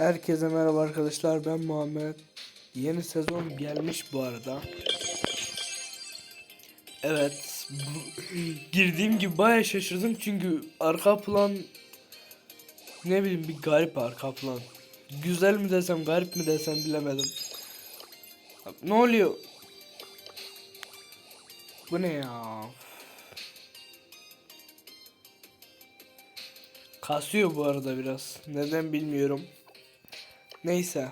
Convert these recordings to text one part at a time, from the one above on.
Herkese merhaba arkadaşlar ben Muhammed. Yeni sezon gelmiş bu arada. Evet. bu- girdiğim gibi baya şaşırdım çünkü arka plan ne bileyim bir garip arka plan. Güzel mi desem garip mi desem bilemedim. Ne oluyor? Bu ne ya? Kasıyor bu arada biraz. Neden bilmiyorum. Neyse.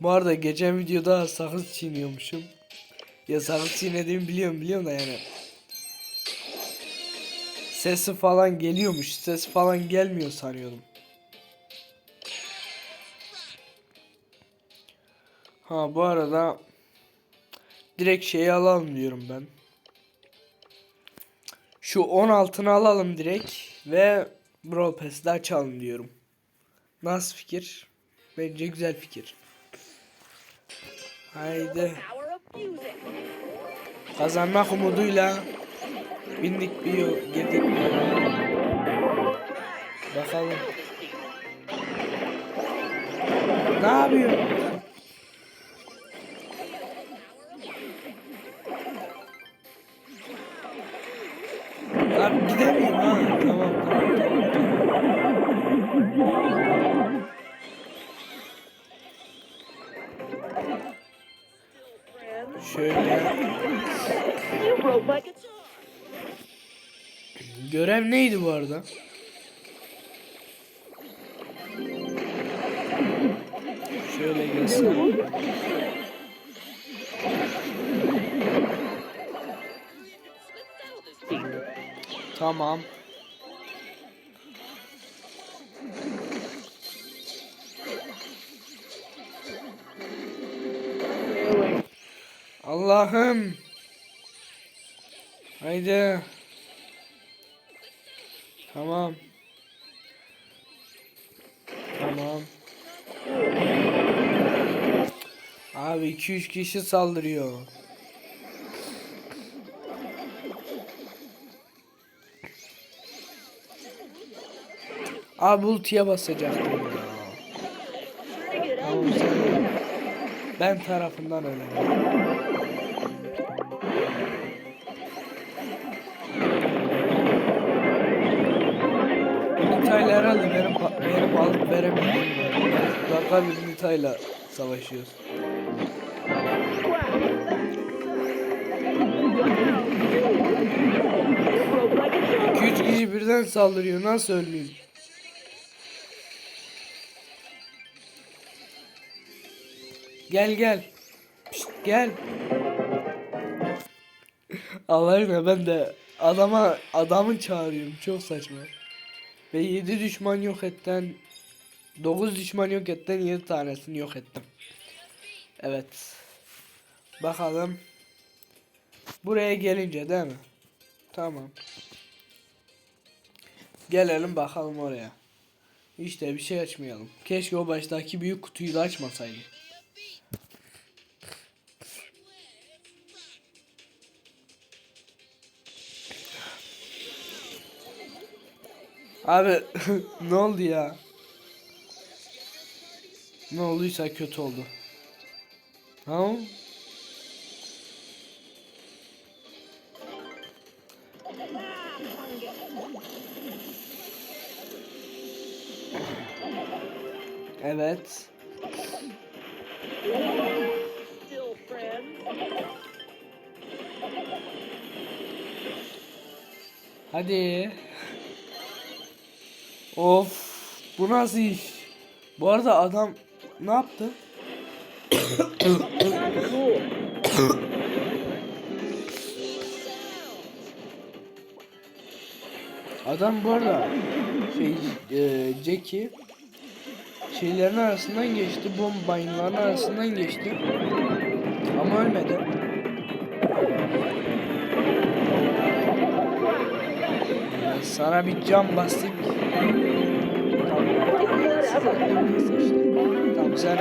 Bu arada geçen videoda sakız çiğniyormuşum. Ya sakız çiğnediğimi biliyorum biliyorum da yani. Sesi falan geliyormuş. Ses falan gelmiyor sanıyordum. Ha bu arada direkt şeyi alalım diyorum ben. Şu 16'ını alalım direkt ve Brawl Pass'ı açalım diyorum. Nasıl fikir? Bence güzel fikir. Haydi. Kazanmak umuduyla bindik bir yol girdik. Bakalım. Ne yapıyor? Abi gidemiyorum ha. Tamam tamam. tamam. Görev neydi bu arada? Şöyle gelsin. Tamam. Allah'ım. Haydi. Tamam. Tamam. Abi 2-3 kişi saldırıyor. Abi ultiye basacaktım ya. Tamam ben tarafından ölerim. Alıp veremediğim var. Dakika bir Nita'yla savaşıyoruz. 2-3 kişi birden saldırıyor. Nasıl ölmeyeyim? Gel gel. Pişt, gel. Allah aşkına ben de adama adamı çağırıyorum. Çok saçma. Ve 7 düşman yok etten 9 düşman yok etten 7 tanesini yok ettim. Evet. Bakalım. Buraya gelince değil mi? Tamam. Gelelim bakalım oraya. İşte bir şey açmayalım. Keşke o baştaki büyük kutuyu da açmasaydım. Abi ne oldu ya? Ne olduysa kötü oldu. Ha? Evet. Hadi. Of. Bu nasıl iş? Bu arada adam ne yaptı? Adam bu arada şey e, Jackie şeylerin arasından geçti, bombayınların arasından geçti. Ama ölmedi. Sana bir cam bastık. Tamam sen ol.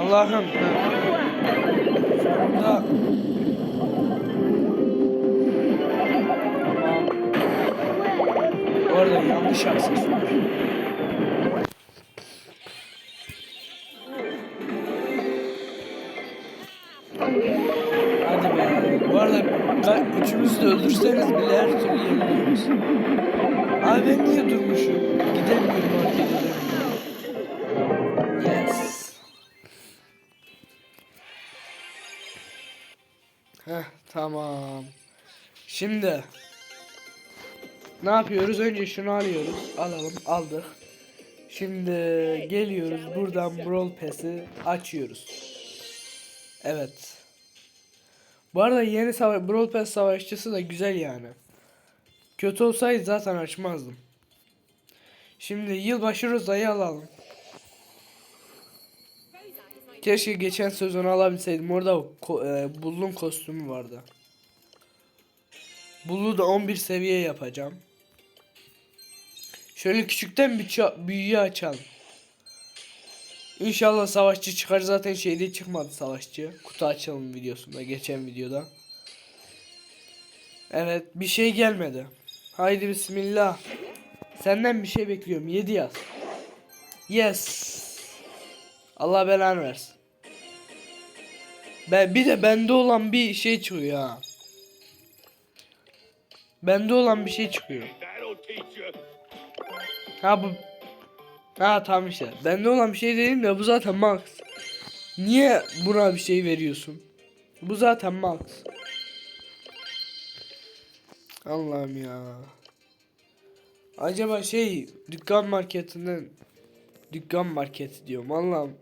Allah'ım. Sonunda Bu arada yanlış aksesuar. Hadi be. Bu arada ka- üçümüzü de öldürseniz bile her türlü yeniliyoruz. Abi ben niye durmuşum? Gidemiyorum hareket edemiyorum. Yes. Heh tamam. Şimdi ne yapıyoruz? Önce şunu alıyoruz. Alalım. Aldık. Şimdi geliyoruz buradan Brawl Pass'i açıyoruz. Evet. Bu arada yeni savaş Brawl Pass savaşçısı da güzel yani. Kötü olsaydı zaten açmazdım. Şimdi yılbaşı Roza'yı alalım. Keşke geçen sezon alabilseydim. Orada ko- e, Bull'un kostümü vardı. Bull'u da 11 seviye yapacağım. Şöyle küçükten bir büyüğü açalım. İnşallah savaşçı çıkar. Zaten şeyde çıkmadı savaşçı. Kutu açalım videosunda. Geçen videoda. Evet bir şey gelmedi. Haydi bismillah. Senden bir şey bekliyorum. 7 yaz. Yes. Allah belanı versin. Ben bir de bende olan bir şey çıkıyor ha. Bende olan bir şey çıkıyor. Ha bu Ha tamam işte. Bende olan bir şey dedim de bu zaten Max. Niye buna bir şey veriyorsun? Bu zaten Max. Allah'ım ya. Acaba şey dükkan marketinden dükkan marketi diyorum Allah'ım.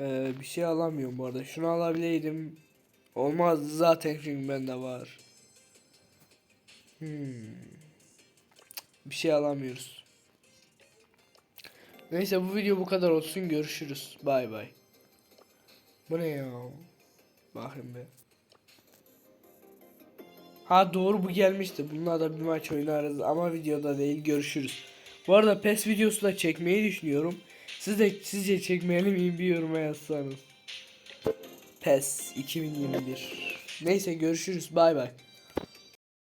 Ee, bir şey alamıyorum bu arada. Şunu alabileydim. Olmazdı zaten çünkü bende var. Hmm. Bir şey alamıyoruz. Neyse bu video bu kadar olsun. Görüşürüz. Bay bay. Bu ne ya? Bakın be. Ha doğru bu gelmişti. Bununla da bir maç oynarız ama videoda değil. Görüşürüz. Bu arada PES videosu da çekmeyi düşünüyorum. Siz de sizce çekmeli miyim bir yoruma yazsanız. PES 2021. Neyse görüşürüz. Bay bay.